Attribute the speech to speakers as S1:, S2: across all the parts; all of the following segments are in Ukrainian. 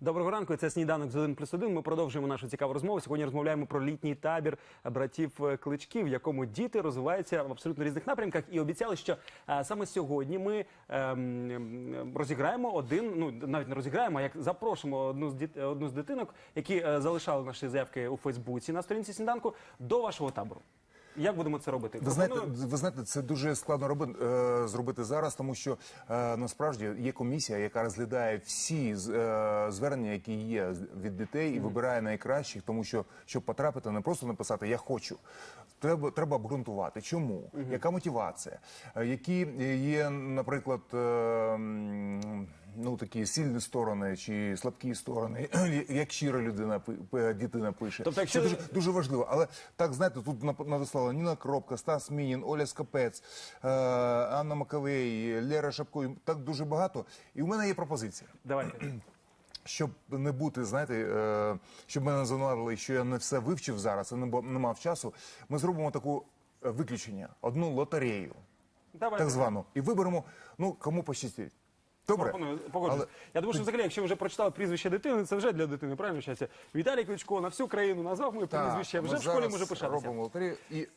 S1: Доброго ранку. Це сніданок з 1 плюс 1. Ми продовжуємо нашу цікаву розмову. Сьогодні розмовляємо про літній табір братів е, кличків, в якому діти розвиваються в абсолютно різних напрямках. І обіцяли, що е, саме сьогодні ми ем, ем, розіграємо один. Ну навіть не розіграємо, а як запрошуємо одну з діт, одну з дитинок, які е, залишали наші заявки у Фейсбуці на сторінці сніданку до вашого табору. Як будемо це робити?
S2: Ви знаєте, ви знаєте, це дуже складно роби, е, зробити зараз, тому що е, насправді є комісія, яка розглядає всі з- е, звернення, які є з- від дітей, і вибирає найкращих, тому що щоб потрапити, не просто написати Я хочу. Треба треба обґрунтувати. Чому? Яка мотивація? Е, Які є, наприклад, е, ну такі сильні сторони чи слабкі сторони, як щира людина дитина пише.
S1: Тобто, якщо-
S2: Це дуже, дуже важливо. Але так знаєте, тут надіслала Ніна Кропка, Стас Мінін, Оля Скапець, е, Анна Маковей, Лера Шапко. Так дуже багато. І у мене є пропозиція.
S1: Давайте.
S2: Щоб не бути, знаєте, е, щоб мене не звинуватили, що я не все вивчив зараз, і не, мав часу. Ми зробимо таку е, виключення, одну лотерею,
S1: Давайте.
S2: так звану, і виберемо, ну кому пощастить. Добре,
S1: погоджуюсь.
S2: Але-
S1: Я думаю, що взагалі, якщо вже прочитали прізвище дитини, це вже для дитини, правильно щастя? Віталій Кличко на всю країну назвав моє прізвище, вже
S2: ми
S1: в школі може пишатися.
S2: робимо лотерею. І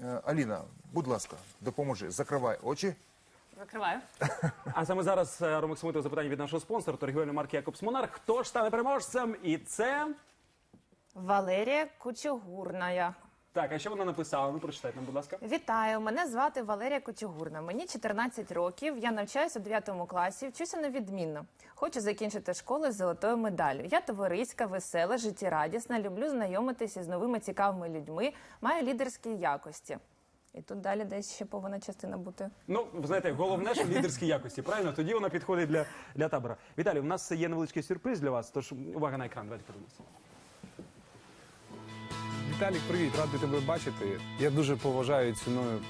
S2: е, Аліна, будь ласка, допоможи, закривай очі.
S3: Закриваю.
S1: А саме зараз е, Ромик Смитов запитання від нашого спонсора торгівельної марки Якобс Монарх. Хто ж стане переможцем? І це
S3: Валерія Кучугурная.
S1: так. А що вона написала? Ну прочитайте нам, будь ласка.
S3: Вітаю, мене звати Валерія Кучугурна. Мені 14 років. Я навчаюся у 9 класі, вчуся невідмінно. Хочу закінчити школу з золотою медаллю. Я товариська, весела, життєрадісна, люблю знайомитися з новими цікавими людьми, маю лідерські якості. І тут далі десь ще повинна частина бути.
S1: Ну, ви знаєте, головне, що лідерські якості, правильно? Тоді вона підходить для, для табора. Віталій, у нас є невеличкий сюрприз для вас, тож увага на екран, давайте подивимося.
S4: Віталік, привіт, радий тебе бачити. Я дуже поважаю і ціную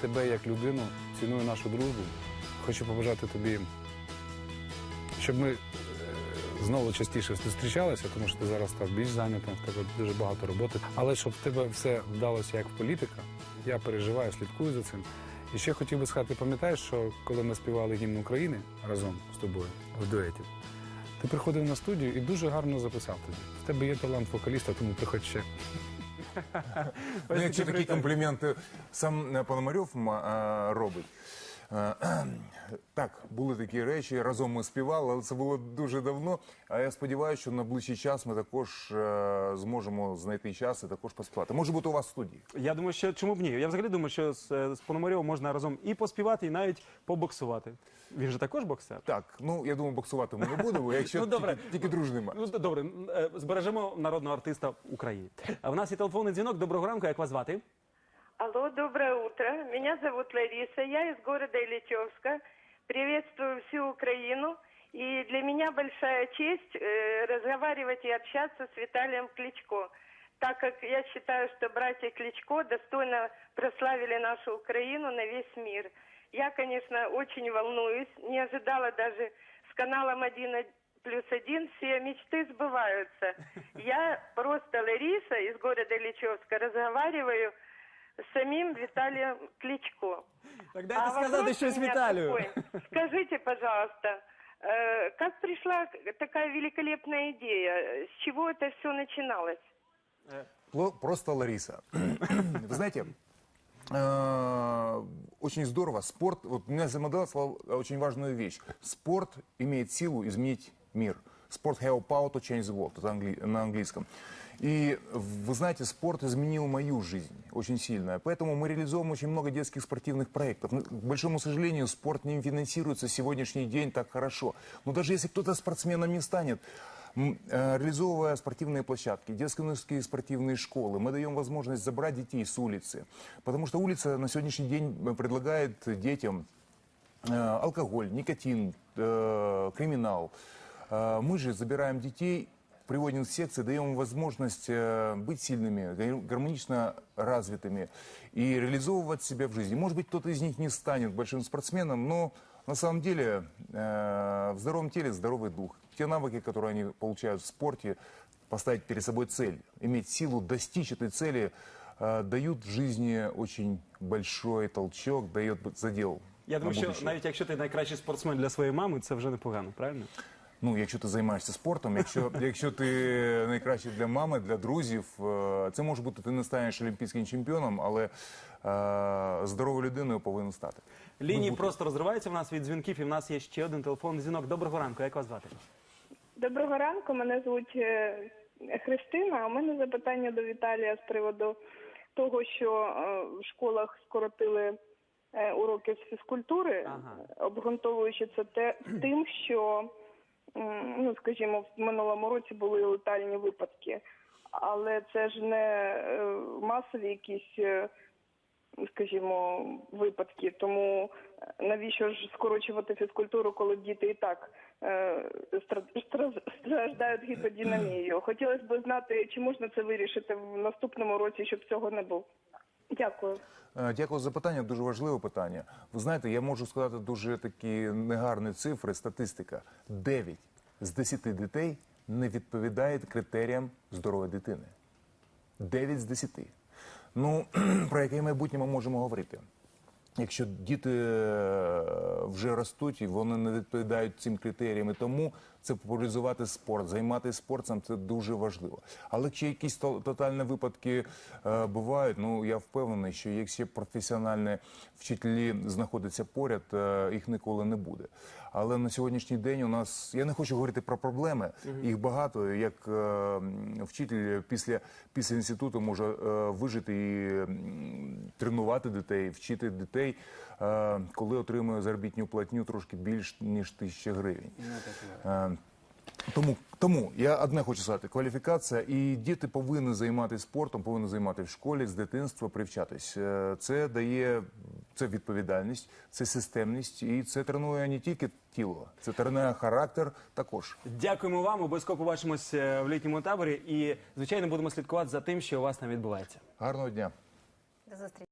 S4: тебе як людину, ціную нашу дружбу. Хочу побажати тобі, щоб ми знову частіше зустрічалися, тому що ти зараз став більш зайнятим, в тебе дуже багато роботи. Але щоб в тебе все вдалося як в політика, я переживаю, слідкую за цим. І ще хотів би сказати, пам'ятаєш, що коли ми співали гімн України разом з тобою в дуеті, ти приходив на студію і дуже гарно записав тоді. В тебе є талант вокаліста, тому приходь ще.
S2: Ну, якщо такі компліменти сам е, Пономарьов е, робить. Е, Так, були такі речі. Разом ми співали, але це було дуже давно. А я сподіваюся, що на ближчий час ми також е, зможемо знайти час і також поспівати. Може бути у вас в студії.
S1: Я думаю, що чому б ні? Я взагалі думаю, що з, е, з Пономарьовим можна разом і поспівати, і навіть побоксувати. Він же також боксер.
S2: Так, ну я думаю, боксувати ми не будемо, якщо
S1: Ну, добре.
S2: тільки, тільки дружним.
S1: Ну д- добре, е, збережемо народного артиста України. А в нас є телефонний дзвінок. Доброго ранку, як вас звати?
S5: Алло, доброе утро. Меня зовут Лариса, я из города Ильичевска. Приветствую всю Украину. И для меня большая честь э, разговаривать и общаться с Виталием Кличко, так как я считаю, что братья Кличко достойно прославили нашу Украину на весь мир. Я, конечно, очень волнуюсь, не ожидала даже с каналом 1 плюс один все мечты сбываются. Я просто Лариса из города Ильичевска разговариваю самим Виталием Кличко.
S1: Так
S5: А
S1: щось
S5: меня
S1: Віталію.
S5: такой. Скажите, пожалуйста, э, как пришла такая великолепная идея? С чего это все начиналось?
S2: Ло- Просто Лариса. Вы знаете, э, очень здорово. Спорт, вот меня Замадел сказал очень важную вещь. Спорт имеет силу изменить мир. Спорт have power to change the world. Это англи- на английском. И вы знаете, спорт изменил мою жизнь очень сильно. Поэтому мы реализуем очень много детских спортивных проектов. Ну, К большому сожалению, спорт не финансируется сегодняшний день так хорошо. Но даже если кто-то спортсменом не станет, М, э, реализовывая спортивные площадки, детско-юношеские спортивные школы, мы даем возможность забрать детей с улицы. Потому что улица на сегодняшний день э, предлагает детям э, алкоголь, никотин, э, криминал. Э, Мы же забираем детей, приводим в секции, даем им возможность э, быть сильными, гар- гармонично развитыми и реализовывать себя в жизни. Может быть, кто-то из них не станет большим спортсменом, но на самом деле э, в здоровом теле здоровый дух. Те навыки, которые они получают в спорте, поставить перед собой цель, иметь силу достичь этой цели, э, дают в жизни очень большой толчок, дает задел.
S1: Я
S2: на
S1: думаю, що
S2: будущее.
S1: навіть якщо ти найкращий спортсмен для своєї мами, це вже непогано, правильно?
S2: Ну, якщо ти займаєшся спортом, якщо, якщо ти найкращий для мами, для друзів, е, це може бути, ти не станеш олімпійським чемпіоном, але е, здоровою людиною повинен стати.
S1: Лінії просто розриваються в нас від дзвінків, і в нас є ще один телефонний дзвінок. Доброго ранку, як вас звати?
S6: Доброго ранку, мене звуть е, Христина. А у мене запитання до Віталія з приводу того, що е, в школах скоротили уроки з фізкультури,
S1: Ага.
S6: обґрунтовуючи це те тим, що ну скажімо, в минулому році були летальні випадки, але це ж не е, масові якісь. е, Скажімо, випадки, тому е, навіщо ж скорочувати фізкультуру, коли діти і так стра- стра- страждають гіподинамією? Хотілося б знати, чи можна це вирішити в наступному році, щоб цього не було. Дякую.
S2: Е, Дякую за питання. Дуже важливе питання. Ви знаєте, я можу сказати дуже такі негарні цифри. Статистика: 9 з 10 дітей не відповідають критеріям здорової дитини. 9 з 10. Ну, про яке майбутнє ми можемо говорити? Якщо діти е, вже ростуть і вони не відповідають цим критеріям, і тому це популяризувати спорт, займатися спортом це дуже важливо. Але якщо якісь тотальні випадки е, бувають, ну я впевнений, що якщо професіональні вчителі знаходяться поряд, е, їх ніколи не буде. Але на сьогоднішній день у нас я не хочу говорити про проблеми, їх багато. Як е, вчитель після, після інституту може е, вижити і м, тренувати дітей, вчити дітей, е, коли отримує заробітну платню трошки більш ніж тисяча гривень. Е, тому, тому я одне хочу сказати: кваліфікація, і діти повинні займатися спортом, повинні займатися в школі з дитинства, привчатись. Е, Це дає це відповідальність, це системність, і це тренує не тільки тіло, це тренує характер також.
S1: Дякуємо вам. Обов'язково побачимось е, в літньому таборі. І звичайно будемо слідкувати за тим, що у вас там відбувається.
S2: Гарного дня.
S3: До зустрічі.